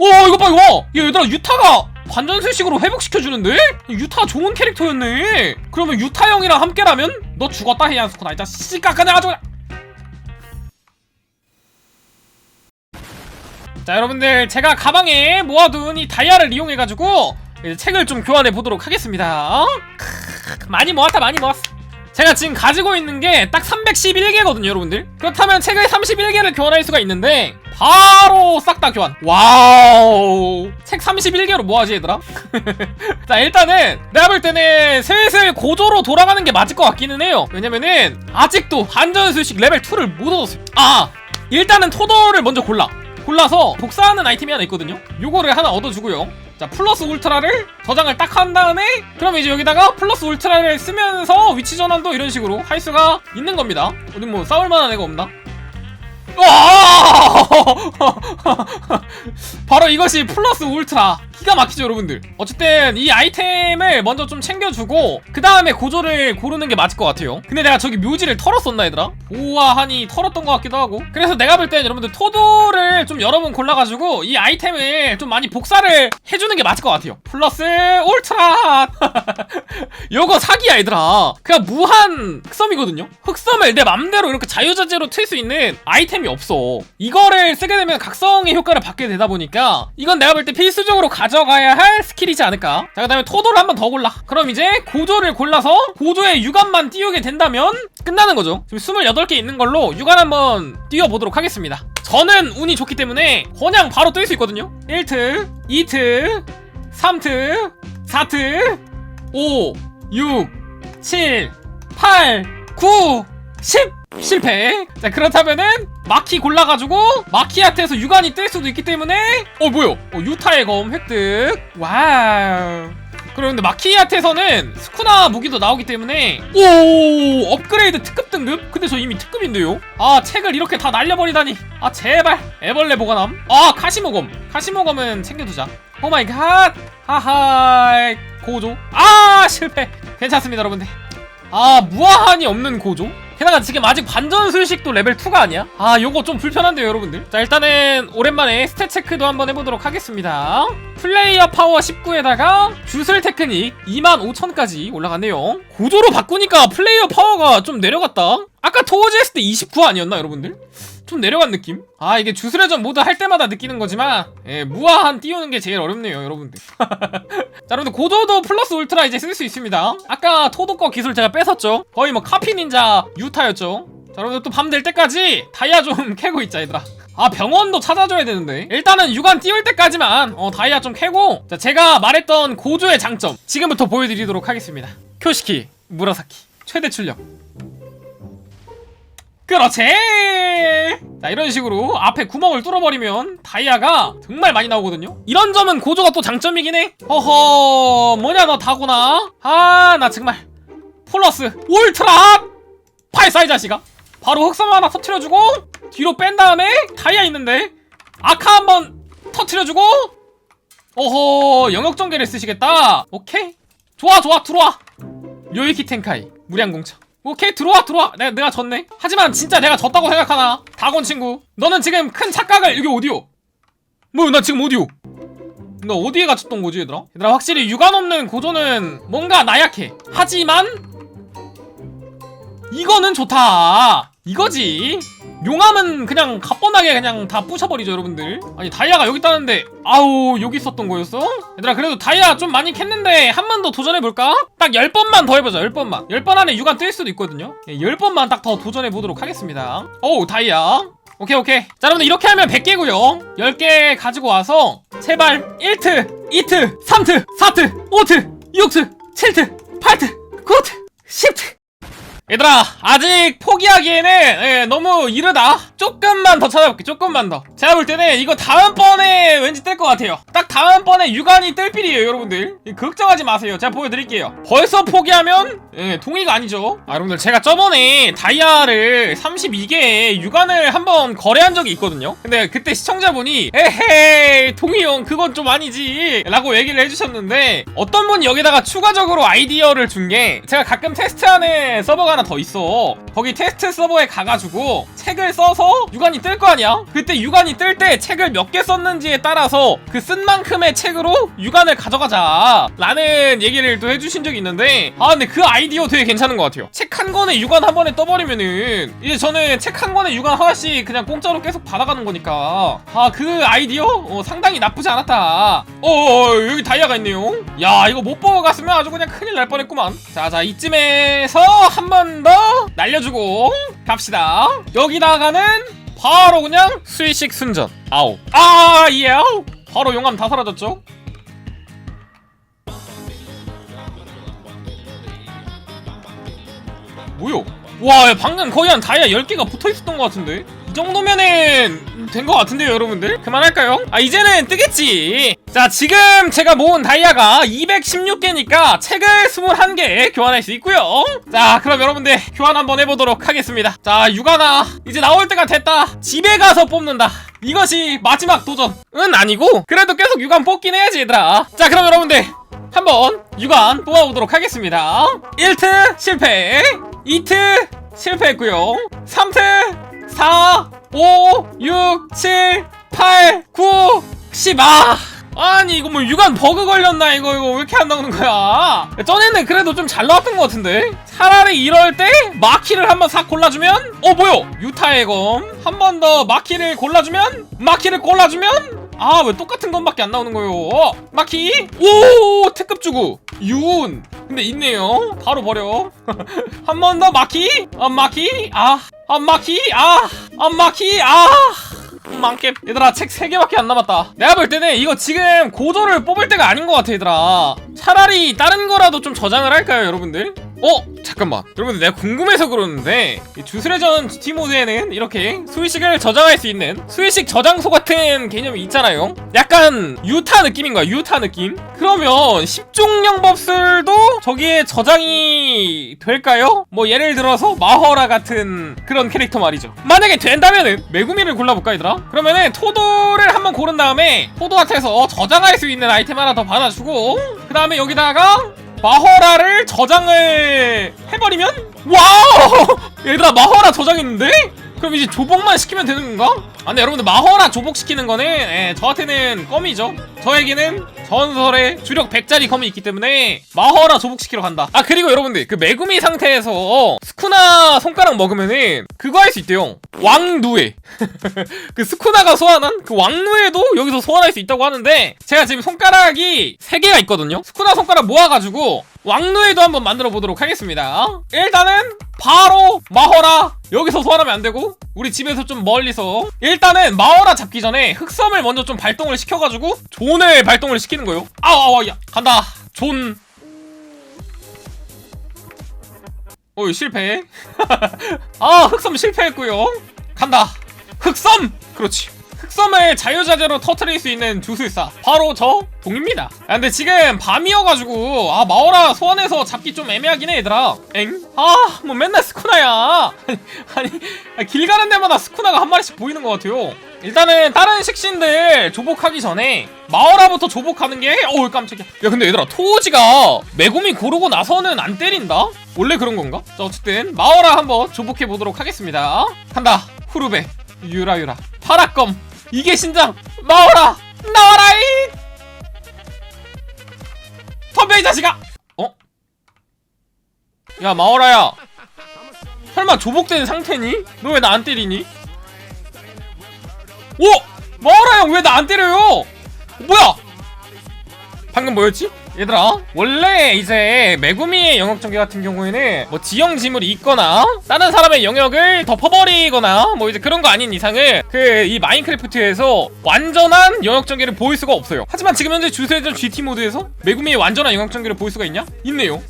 오 이거 봐 이거 야 얘들아 유타가 반전술식으로 회복시켜주는데? 유타 좋은 캐릭터였네. 그러면 유타 형이랑 함께라면 너 죽었다 헤이안스쿠나 이 자식아 그냥 아주 그냥. 자 여러분들 제가 가방에 모아둔 이 다이아를 이용해가지고 이제 책을 좀 교환해 보도록 하겠습니다. 크으, 많이 모았다 많이 모았어 제가 지금 가지고 있는 게 딱 311개거든요 여러분들. 그렇다면 책을 31개를 교환할 수가 있는데 바로 싹 다 교환. 와우. 책 31개로 뭐하지 얘들아? 자 일단은 내가 볼 때는 슬슬 고조로 돌아가는 게 맞을 것 같기는 해요. 왜냐면은 아직도 반전술식 레벨 2를 못 얻었어요. 아 일단은 토더를 먼저 골라. 골라서 복사하는 아이템이 하나 있거든요. 요거를 하나 얻어주고요 자 플러스 울트라를 저장을 딱 한 다음에 그럼 이제 여기다가 플러스 울트라를 쓰면서 위치 전환도 이런 식으로 할 수가 있는 겁니다 어디 뭐 싸울 만한 애가 없나? 와! 바로 이것이 플러스 울트라 기가 막히죠 여러분들. 어쨌든 이 아이템을 먼저 좀 챙겨주고 그 다음에 고조를 고르는 게 맞을 것 같아요. 근데 내가 저기 묘지를 털었었나 얘들아? 보아하니 털었던 것 같기도 하고. 그래서 내가 볼 땐 여러분들 토도를 좀 여러 번 골라가지고 이 아이템을 좀 많이 복사를 해주는 게 맞을 것 같아요. 플러스 울트라! 요거 사기야 얘들아. 그냥 무한 흑섬이거든요? 흑섬을 내 맘대로 이렇게 자유자재로 틀 수 있는 아이템이 없어. 이거를 쓰게 되면 각성의 효과를 받게 되다 보니까 이건 내가 볼 때 필수적으로 가 져가야 할 스킬이지 않을까? 자그 다음에 토도를 한 번 더 골라. 그럼 이제 고조를 골라서 고조의 유관만 띄우게 된다면 끝나는 거죠. 지금 28개 있는 걸로 유관 한번 띄워보도록 하겠습니다. 저는 운이 좋기 때문에 그냥 바로 뜰 수 있거든요. 1트 2트 3트 4트 5 6 7 8 9 10 실패. 자 그렇다면은 마키 골라가지고 마키한테서 유관이 뜰 수도 있기 때문에 어 뭐요 어, 유타의 검 획득. 와우. 그런데 마키한테서는 스쿠나 무기도 나오기 때문에 오 업그레이드 특급 등급? 근데 저 이미 특급인데요? 아 책을 이렇게 다 날려버리다니. 아 제발. 애벌레 보관함? 아 카시모검. 카시모검은 챙겨두자. 오마이갓. 하하 고조. 아 실패. 괜찮습니다 여러분들. 아 무아한이 없는 고조? 게다가 지금 아직 반전 술식도 레벨 2가 아니야? 아 요거 좀 불편한데요 여러분들 자 일단은 오랜만에 스탯 체크도 한번 해보도록 하겠습니다 플레이어 파워 19에다가 주술 테크닉 25,000까지 올라갔네요 고조로 바꾸니까 플레이어 파워가 좀 내려갔다 아까 토어즈 했을 때 29 아니었나 여러분들? 좀 내려간 느낌? 아 이게 주술회전 모드 할 때마다 느끼는 거지만 예, 무아한 띄우는 게 제일 어렵네요 여러분들. 자 여러분들 고도도 플러스 울트라 이제 쓸 수 있습니다. 아까 토도 거 기술 제가 뺏었죠? 거의 뭐 카피 닌자 유타였죠? 자 여러분들 또 밤 될 때까지 다이아 좀 캐고 있자 얘들아. 아 병원도 찾아줘야 되는데. 일단은 유관 띄울 때까지만 어 다이아 좀 캐고 자 제가 말했던 고조의 장점 지금부터 보여드리도록 하겠습니다. 쿄시키 무라사키 최대 출력 그렇지! 자 이런 식으로 앞에 구멍을 뚫어버리면 다이아가 정말 많이 나오거든요? 이런 점은 고조가 또 장점이긴 해. 허허 뭐냐 너 다구나? 아 나 정말. 플러스 울트라 팔사이 자식아. 바로 흑섬 하나 터트려주고 뒤로 뺀 다음에 다이아 있는데 아카 한번 터트려주고 어허 영역 전개를 쓰시겠다. 오케이. 좋아 좋아 들어와. 요이키 텐카이 무량공차 오케이 들어와 들어와. 내가, 내가 졌네. 하지만 진짜 내가 졌다고 생각하나? 다곤 친구 너는 지금 큰 착각을 여기 어디요? 뭐나 지금 어디요? 너 어디에 갇혔던 거지 얘들아? 얘들아 확실히 유관 없는 고조는 뭔가 나약해. 하지만 이거는 좋다. 이거지 용암은 그냥 가뻔하게 그냥 다 부셔버리죠 여러분들. 아니 다이아가 여기 있다는데 아우 여기 있었던 거였어? 얘들아 그래도 다이아 좀 많이 캤는데 한 번 더 도전해볼까? 딱 10번만 더 해보자 10번만. 10번 안에 유관 뜰 수도 있거든요. 예, 10번만 딱 더 도전해보도록 하겠습니다. 어우 다이아. 오케이 오케이. 자 여러분들 이렇게 하면 100개고요. 10개 가지고 와서 제발 1트 2트 3트 4트 5트 6트 7트 8트 9트 10트 얘들아 아직 포기하기에는 예, 너무 이르다. 조금만 더 찾아볼게 조금만 더. 제가 볼 때는 이거 다음번에 왠지 뜰 것 같아요. 딱 다음번에 유관이 뜰 필이에요 여러분들. 걱정하지 마세요. 제가 보여드릴게요. 벌써 포기하면 예, 동의가 아니죠. 아 여러분들 제가 저번에 다이아를 32개에 유관을 한번 거래한 적이 있거든요. 근데 그때 시청자분이 에헤이 동의 형 그건 좀 아니지 라고 얘기를 해주셨는데 어떤 분이 여기다가 추가적으로 아이디어를 준 게 제가 가끔 테스트하는 서버가 하나 더 있어 거기 테스트 서버에 가가지고 책을 써서 유관이 뜰 거 아니야? 그때 유관이 뜰 때 책을 몇 개 썼는지에 따라서 그 쓴 만큼의 책으로 유관을 가져가자 라는 얘기를 또 해주신 적이 있는데 아 근데 그 아이디어 되게 괜찮은 것 같아요. 책 한 권에 유관 한 번에 떠버리면은 이제 저는 책 한 권에 유관 하나씩 그냥 공짜로 계속 받아가는 거니까 아 그 아이디어? 어, 상당히 나쁘지 않았다. 어 여기 다이아가 있네요. 야 이거 못 보고 갔으면 아주 그냥 큰일 날 뻔했구만. 자자 이쯤에서 한 번 더 날려 주고 갑시다. 여기다가는 바로 그냥 수위식 순전. 아우 아 예. 바로 용암 다 사라졌죠? 뭐요? 와 방금 거의 한 다이아 10개가 붙어있었던 것 같은데 이 정도면은 된 것 같은데요 여러분들? 그만할까요? 아 이제는 뜨겠지! 자 지금 제가 모은 다이아가 216개니까 책을 21개 교환할 수 있고요. 자 그럼 여러분들 교환 한번 해보도록 하겠습니다. 자 유가나 이제 나올 때가 됐다. 집에 가서 뽑는다. 이것이 마지막 도전은 아니고 그래도 계속 유관 뽑긴 해야지 얘들아. 자 그럼 여러분들 한번 유관 뽑아보도록 하겠습니다. 1트 실패 2트 실패했고요. 3트 4 5 6 7 8 9 10 아! 아니 이거 뭐 유관 버그 걸렸나 이거 이거 왜 이렇게 안 나오는 거야? 전에는 그래도 좀 잘 나왔던 것 같은데? 차라리 이럴 때 마키를 한번 싹 골라주면? 어 뭐요? 유타의 검. 한 번 더 마키를 골라주면? 마키를 골라주면? 아 왜 똑같은 것밖에 안 나오는 거요? 어, 마키? 오 특급 주고 윤 근데 있네요. 바로 버려. 한 번 더 마키? 아 마키? 아 아 마키? 아아 마키? 아. 많게 얘들아 책 3개밖에 안 남았다. 내가 볼 때는 이거 지금 고조를 뽑을 때가 아닌 것 같아 얘들아. 차라리 다른 거라도 좀 저장을 할까요 여러분들? 어? 잠깐만 여러분들 내가 궁금해서 그러는데 이 주스레전 GT 모드에는 이렇게 수의식을 저장할 수 있는 수의식 저장소 같은 개념이 있잖아요 약간 유타 느낌인 거야 유타 느낌 그러면 10종 영법술도 저기에 저장이 될까요? 뭐 예를 들어서 마허라 같은 그런 캐릭터 말이죠 만약에 된다면은 메구미를 골라볼까 얘들아? 그러면은 토도를 한번 고른 다음에 토도한테서 저장할 수 있는 아이템 하나 더 받아주고 그 다음에 여기다가 마허라를 저장을 해버리면 와우 얘들아 마허라 저장했는데? 그럼 이제 조복만 시키면 되는 건가? 아 근데 여러분들 마허라 조복시키는 거는 예, 저한테는 껌이죠. 저에게는 전설의 주력 100짜리 검이 있기 때문에 마허라 조복시키러 간다. 아 그리고 여러분들 그 메구미 상태에서 스쿠나 손가락 먹으면은 그거 할 수 있대요. 왕누에. 그 스쿠나가 소환한 그 왕누에도 여기서 소환할 수 있다고 하는데 제가 지금 손가락이 3개가 있거든요. 스쿠나 손가락 모아가지고 왕누에도 한번 만들어 보도록 하겠습니다. 일단은 바로 마허라 여기서 소환하면 안 되고 우리 집에서 좀 멀리서 일단 은 마허라 잡기 전에 흑섬을 먼저 좀 발동을 시켜가지고 존을 발동을 시키는 거요. 아아아 야 간다. 존. 어이 실패. 아 흑섬 실패했고요. 간다. 흑섬! 그렇지 흑섬을 자유자재로 터트릴 수 있는 주술사. 바로 저 동입니다. 아, 근데 지금 밤이어가지고 아 마오라 소환해서 잡기 좀 애매하긴 해 얘들아. 엥? 아 뭐 맨날 스쿠나야. 아니, 아니 아, 길 가는 데마다 스쿠나가 한 마리씩 보이는 것 같아요. 일단은 다른 식신들 조복하기 전에 마오라부터 조복하는 게 어우 깜짝이야. 야 근데 얘들아 토우지가 메구미 고르고 나서는 안 때린다? 원래 그런 건가? 자 어쨌든 마오라 한번 조복해 보도록 하겠습니다. 간다. 후르베. 유라유라. 파라껌 이게 신장 나와라 나와라 이 덤벼 이 자식아 어? 야 마오라야 설마 조복된 상태니? 너 왜 나 안 때리니? 오! 마오라 형 왜 나 안 때려요? 뭐야? 방금 뭐였지? 얘들아 원래 이제 메구미의 영역 전개 같은 경우에는 뭐 지형 지물이 있거나 다른 사람의 영역을 덮어버리거나 뭐 이제 그런 거 아닌 이상은 그 이 마인크래프트에서 완전한 영역 전개를 보일 수가 없어요 하지만 지금 현재 주세전 GT 모드에서 메구미의 완전한 영역 전개를 보일 수가 있냐? 있네요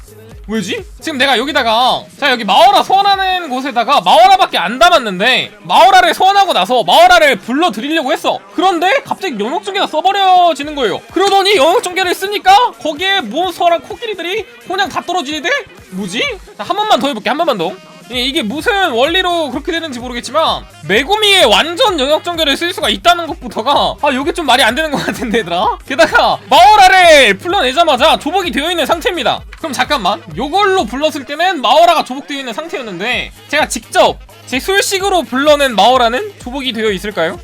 왜지? 지금 내가 여기다가 자 여기 마오라 소환하는 곳에다가 마오라밖에 안 담았는데 마오라를 소환하고 나서 마오라를 불러드리려고 했어 그런데 갑자기 영역전개가 써버려지는 거예요 그러더니 영역전개를 쓰니까 거기에 몬스터랑 코끼리들이 그냥 다 떨어지는데 뭐지? 자, 한 번만 더 해볼게 한 번만 더 이- 이게 무슨 원리로 그렇게 되는지 모르겠지만 메구미의 완전 영역 전개를 쓸 수가 있다는 것부터가 아 이게 좀 말이 안 되는 것 같은데 얘들아. 게다가 마오라를 불러내자마자 조복이 되어 있는 상태입니다. 그럼 잠깐만. 요걸로 불렀을 때는 마오라가 조복되어 있는 상태였는데 제가 직접 제 술식으로 불러낸 마오라는 조복이 되어 있을까요?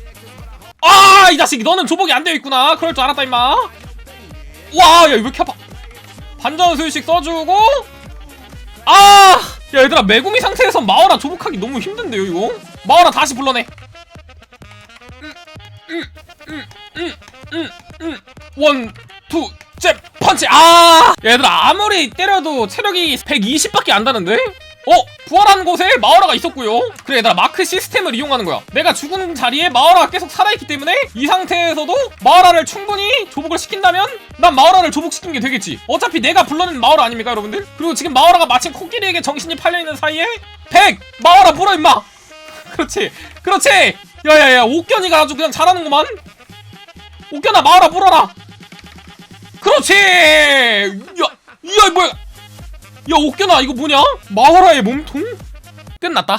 아 이 자식 너는 조복이 안 되어 있구나. 그럴 줄 알았다 임마. 와야 이거 왜 이렇게 아파? 반전 술식 써주고 아! 야 얘들아 메구미 상태에서 마오라 조복하기 너무 힘든데요 이거? 마오라 다시 불러내 원, 투, 잽, 펀치 아! 야, 얘들아 아무리 때려도 체력이 120밖에 안 다는데? 어? 부활한 곳에 마오라가 있었고요. 그래 얘들아 마크 시스템을 이용하는 거야. 내가 죽은 자리에 마오라가 계속 살아있기 때문에 이 상태에서도 마오라를 충분히 조복을 시킨다면 난 마오라를 조복시킨 게 되겠지. 어차피 내가 불러낸 마오라 아닙니까 여러분들? 그리고 지금 마오라가 마침 코끼리에게 정신이 팔려있는 사이에 100! 마오라 불어 임마! 그렇지. 그렇지! 야야야 옥견이가 아주 그냥 잘하는구만. 옥견아 마오라 불어라! 그렇지! 야, 야 뭐야 야 옥견아 이거 뭐냐? 마오라의 몸통? 끝났다